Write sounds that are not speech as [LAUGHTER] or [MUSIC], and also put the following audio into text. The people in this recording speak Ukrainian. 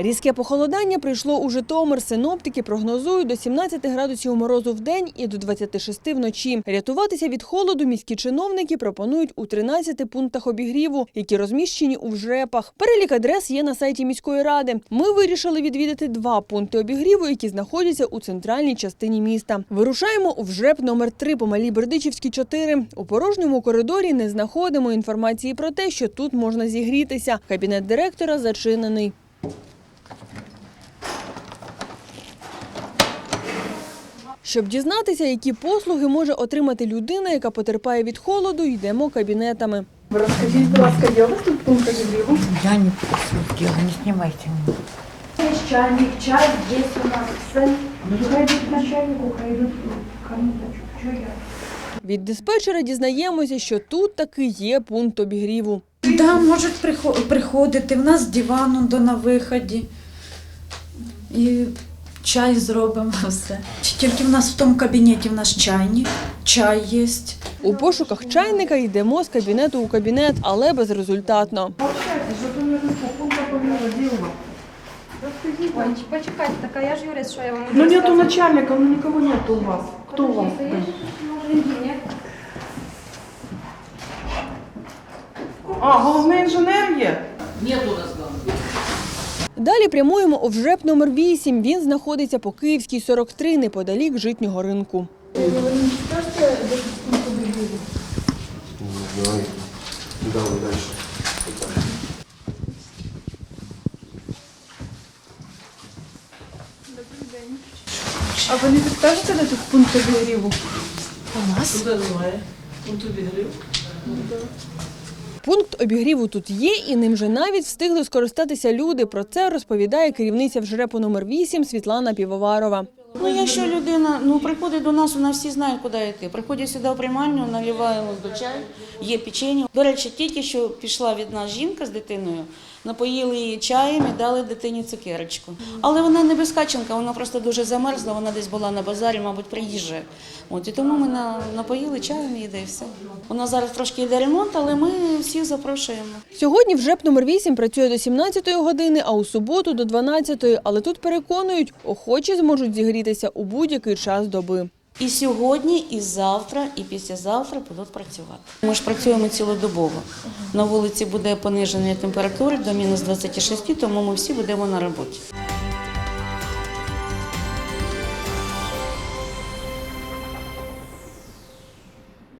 Різке похолодання прийшло у Житомир. Синоптики прогнозують до 17 градусів морозу в день і до 26 вночі. Рятуватися від холоду міські чиновники пропонують у 13 пунктах обігріву, які розміщені у вжепах. Перелік адрес є на сайті міської ради. Ми вирішили відвідати два пункти обігріву, які знаходяться у центральній частині міста. Вирушаємо у вжеп номер 3 по Малій Бердичівській 4. У порожньому коридорі не знаходимо інформації про те, що тут можна зігрітися. Кабінет директора зачинений. Щоб дізнатися, які послуги може отримати людина, яка потерпає від холоду, йдемо кабінетами. Розкажіть, будь ласка, є у вас тут пункт обігріву? Я не присутки, не снимайте меня. Есть чайник, чай есть у нас, все. Хай йдуть к начальнику, хай йдуть я? Від диспетчера дізнаємося, що тут таки є пункт обігріву. Да, можуть прихо- приходити. В нас диван он до на виході. І чай зробимо [LAUGHS] все. Тільки в нас в тому кабінеті в нас чайник, чай є. У пошуках чайника йдемо з кабінету у кабінет, але безрезультатно. Ой, почекайте, так а я ж юрист, що я вам Ну нету начальника, ну никого нету у вас. Кто у вас? А, головний інженер є? Далі прямуємо у вжеп номер 8. Він знаходиться по Київській 43, неподалік житнього ринку. А ви не підкажете, де тут пункт обігріву? Пункт обігріву тут є, і ним же навіть встигли скористатися люди. Про це розповідає керівниця вжрепу номер 8 Світлана Півоварова. Ну, якщо людина ну, приходить до нас, нас всі знають, куди йти. Приходять сюди в приймальню, наливаємо до чаю, є печення. До речі, тільки що пішла від нас жінка з дитиною, напоїли її чаєм і дали дитині цукерочку. Але вона не безкаченка, вона просто дуже замерзла, вона десь була на базарі, мабуть, приїжджає. От, і тому ми напоїли чаєм її, да і все. У нас зараз трошки йде ремонт, але ми всіх запрошуємо. Сьогодні вжеп номер 8 працює до 17 години, а у суботу до 12. Але тут переконують, охочі зможуть зігрітися у будь-який час доби. І сьогодні, і завтра, і післязавтра будуть працювати. Ми ж працюємо цілодобово. На вулиці буде пониження температури до мінус 26, тому ми всі будемо на роботі.